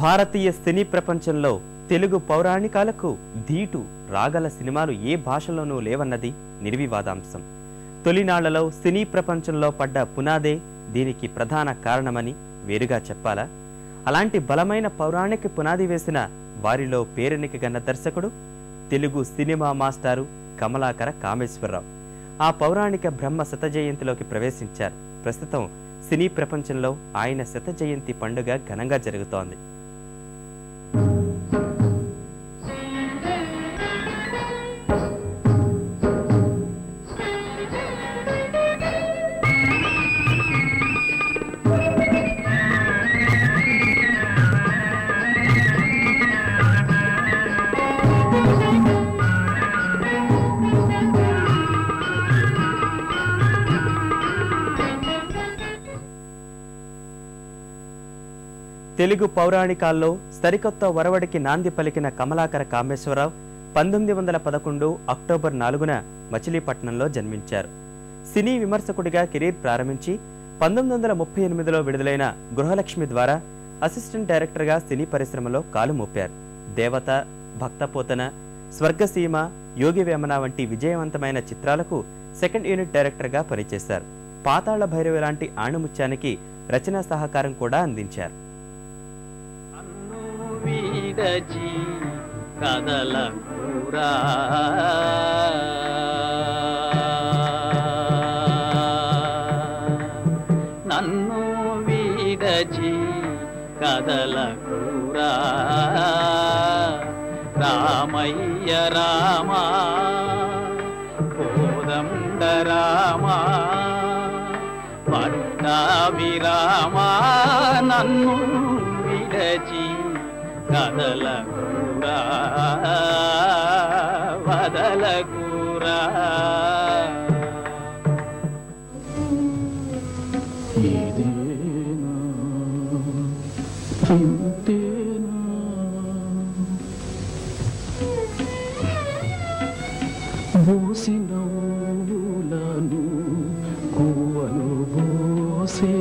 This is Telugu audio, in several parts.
భారతీయ సినీ ప్రపంచంలో తెలుగు పౌరాణికాలకు ధీటు రాగల సినిమాలు ఏ భాషలోనూ లేవన్నది నిర్వివాదాంశం. తొలినాళ్ళలో సినీ ప్రపంచంలో పడ్డ పునాదే దీనికి ప్రధాన కారణమని వేరుగా చెప్పాలా? అలాంటి బలమైన పౌరాణిక పునాది వేసిన వారిలో పేరెనికగన్న దర్శకుడు తెలుగు సినిమా మాస్టారు కమలాకర కామేశ్వరరావు. ఆ పౌరాణిక బ్రహ్మ శత జయంతిలోకి ప్రవేశించారు. ప్రస్తుతం సినీ ప్రపంచంలో ఆయన శత జయంతి పండుగ ఘనంగా జరుగుతోంది. తెలుగు పౌరాణికాల్లో సరికొత్త వరవడికి నాంది పలికిన కమలాకర కామేశ్వరరావు పంతొమ్మిది వందల పదకొండు అక్టోబర్ నాలుగున మచిలీపట్నంలో జన్మించారు. సినీ విమర్శకుడిగా కెరీర్ ప్రారంభించి పంతొమ్మిది వందల ముప్పై ఎనిమిదిలో విడుదలైన గృహలక్ష్మి ద్వారా అసిస్టెంట్ డైరెక్టర్గా సినీ పరిశ్రమలో కాలు మోపారు. దేవత భక్తపోతన స్వర్గసీమ యోగి వేమన వంటి విజయవంతమైన చిత్రాలకు సెకండ్ యూనిట్ డైరెక్టర్గా పనిచేశారు. పాతాళ భైరవి లాంటి ఆణిముత్యానికి రచనా సహకారం కూడా అందించారు. వీడచి కదలకురా నన్ను వీడచి కదలకురా రామయ్య రామా కోదండ రామా పట్టాభిరామా నన్ను విడచి కదలకూరా వదలకూరా. ఇదేనా ఊలను కువను బోసే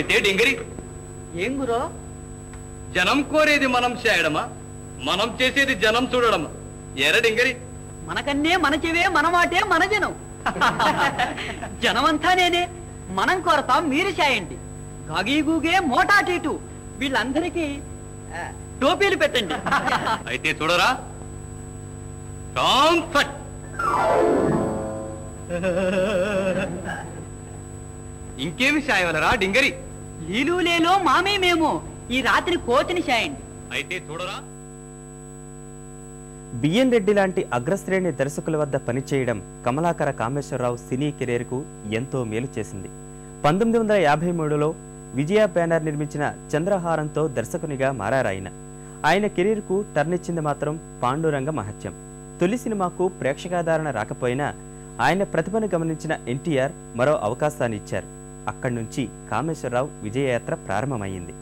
అయితే డింగరి. ఏం గురో? జనం కోరేది మనం చేయడమా? మనం చేసేది జనం చూడడమా? ఎర డింగరి. మనకన్నే మన చెవే మన మాటే మన జనం. జనమంతా నేనే. మనం కొరతాం మీరు చేయండి. గాగి గూగే మోటా టీటు. వీళ్ళందరికీ టోపీలు పెట్టండి. అయితే చూడరా? ఇంకేమి సాయవలరా డింగరి? లీలు లేలో మామే మేము. ఈ రాత్రి కోతిని చేయండి అయితే చూడరా. బిఎన్ రెడ్డి లాంటి అగ్రశ్రేణి దర్శకుల వద్ద పనిచేయడం కమలాకర కామేశ్వరరావు సినీ కెరీర్కు ఎంతో మేలు చేసింది. పంతొమ్మిది వందల యాభై మూడులో విజయ బ్యానర్ నిర్మించిన చంద్రహారంతో దర్శకునిగా మారారాయన ఆయన. కెరీర్కు టర్న్ ఇచ్చింది మాత్రం పాండురంగ మహత్యం. తొలి సినిమాకు ప్రేక్షకాదరణ రాకపోయినా ఆయన ప్రతిభను గమనించిన ఎన్టీఆర్ మరో అవకాశాన్ని ఇచ్చారు. అక్కడి నుంచి కామేశ్వరరావు విజయయాత్ర ప్రారంభమైంది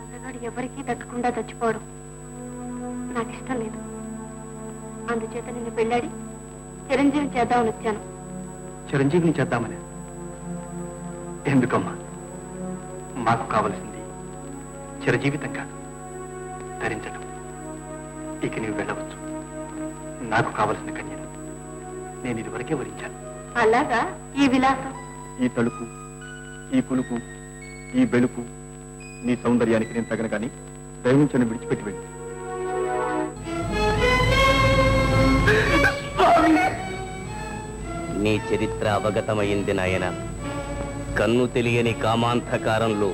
అందగాడు ఎవరికీ దక్కకుండా చచ్చిపోవడం నాకు ఇష్టం లేదు. అందుచేత నిన్ను పెళ్ళాడి చిరంజీవి చేద్దామని వచ్చాను. చిరంజీవిని చేద్దామని? ఎందుకమ్మా? మాకు కావలసింది చిరజీవితం కాదు ధరించటం. ఇక నీవు వెళ్ళవచ్చు. నాకు కావలసిన కన్యను నేను ఇదివరకే వరించాను. అలాగా? ఈ విలాసం? ఈ తలుపు ఈ కులుపు ఈ బెలుపు నీ సౌందర్యానికి నేను తగను కానీ దయవుంచని విడిచిపెట్టి వెళ్ళి. నీ చరిత్ర అవగతమైంది నాయన. కన్ను తెలియని కామాంధకారంలో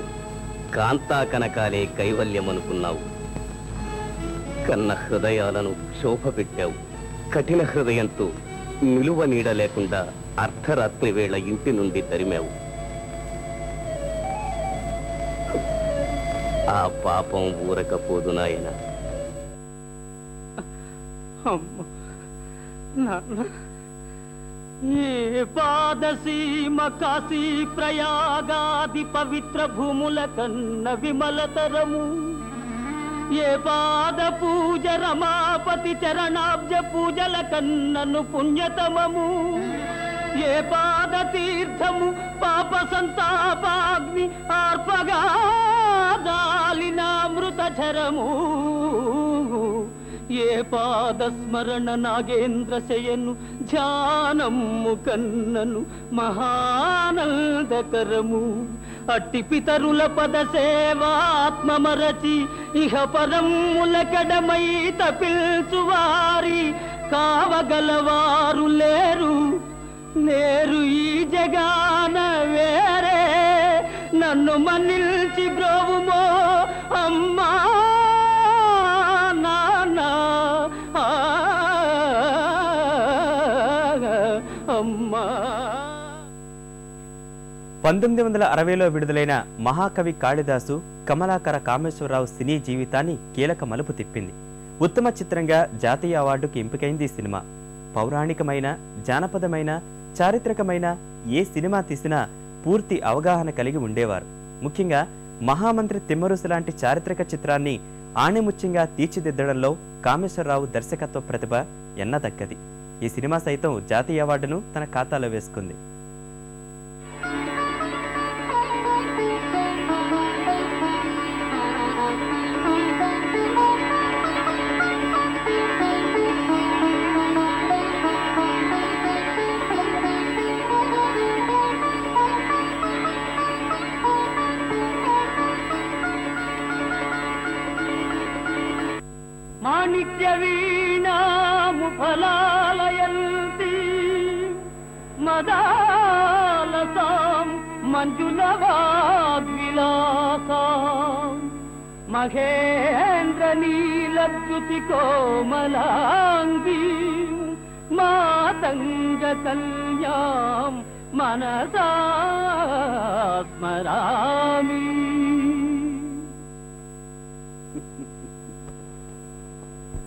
కాంతా కనకాలే కైవల్యమనుకున్నావు. కన్న హృదయాలను క్షోభ పెట్టావు కఠిన హృదయంతో నిలువ నీడ లేకుండా అర్ధరాత్రి వేళ ఇంటి నుండి తరిమావు. ఆ పాపం ఊరకపోదు నాయన ఏ పాదసీమ కాశీ ప్రయాగాది పవిత్ర భూముల కన్న విమలతరము ఏ పాద పూజ రమాపతి చరణాబ్జ పూజల కన్నను పుణ్యతమము. ఏ పాద తీర్థము పాప సంతాపాగ్ని ఆర్పగా దాలినామృత చరము పాదస్మరణ నాగేంద్ర శయను ధ్యానము కన్నను మహానందకరము. అట్టి పితరుల పద సేవాత్మమరచి ఇహ పరములకడమై తపిల్చువారి. కావగలవారు లేరు నేరు ఈ జగాన వేరే. నన్ను మన్నిల్చి బ్రోవు పంతొమ్మిది వందల అరవైలో విడుదలైన మహాకవి కాళిదాసు కమలాకర కామేశ్వరరావు సినీ జీవితాన్ని కీలక మలుపు తిప్పింది. ఉత్తమ చిత్రంగా జాతీయ అవార్డుకు ఎంపికైంది ఈ సినిమా. పౌరాణికమైన జానపదమైన చారిత్రకమైన ఏ సినిమా తీసినా పూర్తి అవగాహన కలిగి ఉండేవారు. ముఖ్యంగా మహామంత్రి తిమ్మరుసు లాంటి చారిత్రక చిత్రాన్ని ఆణిముత్యంగా తీర్చిదిద్దడంలో కామేశ్వరరావు దర్శకత్వ ప్రతిభ ఎన్నదగ్గది. ఈ సినిమా సైతం జాతీయ అవార్డును తన ఖాతాలో వేసుకుంది. వీణాము ఫలాలయంతి మదాలసాం మంజుల మహేంద్ర నీలద్యుతి కోమలాంగీ మాతంగ కళ్యాం మనసా స్మరామి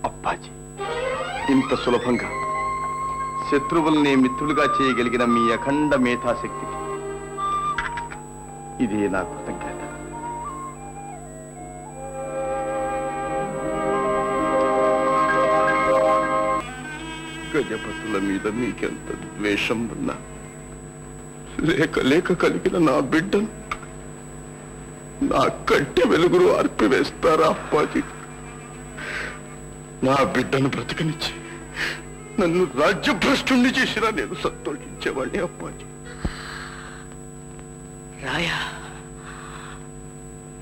అప్పాజీ. ఇంత సులభంగా. శత్రువుల్ని మిత్రులుగా చేయగలిగిన మీ అఖండ మేధాశక్తి. ఇదే నా కృతజ్ఞత. గజపతుల మీద మీకెంత ద్వేషం ఉన్నా లేక లేక కలిగిన నా బిడ్డను నా కంటి వెలుగురు అర్పివేస్తారా అప్పాజీ? నా బిడ్డను బ్రతకనిచ్చి నన్ను రాజ్యభ్రష్టుణ్ణి చేసినా నేను సంతోషించేవాడిని అప్పాజీ. రాయా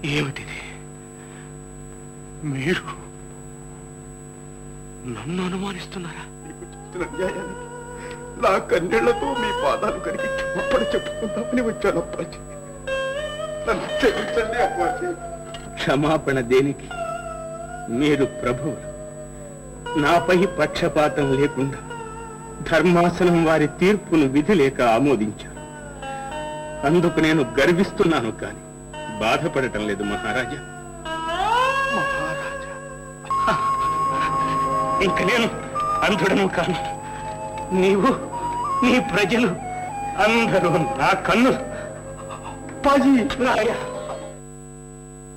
ఏమిటిది? మీరు నన్ను అనుమానిస్తున్నారా? చేసిన న్యాయానికి నా కన్నీళ్ళతో మీ పాదాలు కడిగి క్షమాపణ చెప్పుకుందామని వచ్చాను అప్పాజీ. నన్ను క్షమించండి అప్పాజీ. క్షమాపణ దేనికి? మీరు ప్రభువులు. నాపై పక్షపాతం లేకుండా ధర్మాసనం వారి తీర్పును విధి లేక ఆమోదించారు అందుకు నేను గర్విస్తున్నాను కాని బాధపడటం లేదు మహారాజా. ఇంక నేను అంధుడను కాను. నీవు నీ ప్రజలు అందరూ నా కన్ను అప్పాజీ రాయా.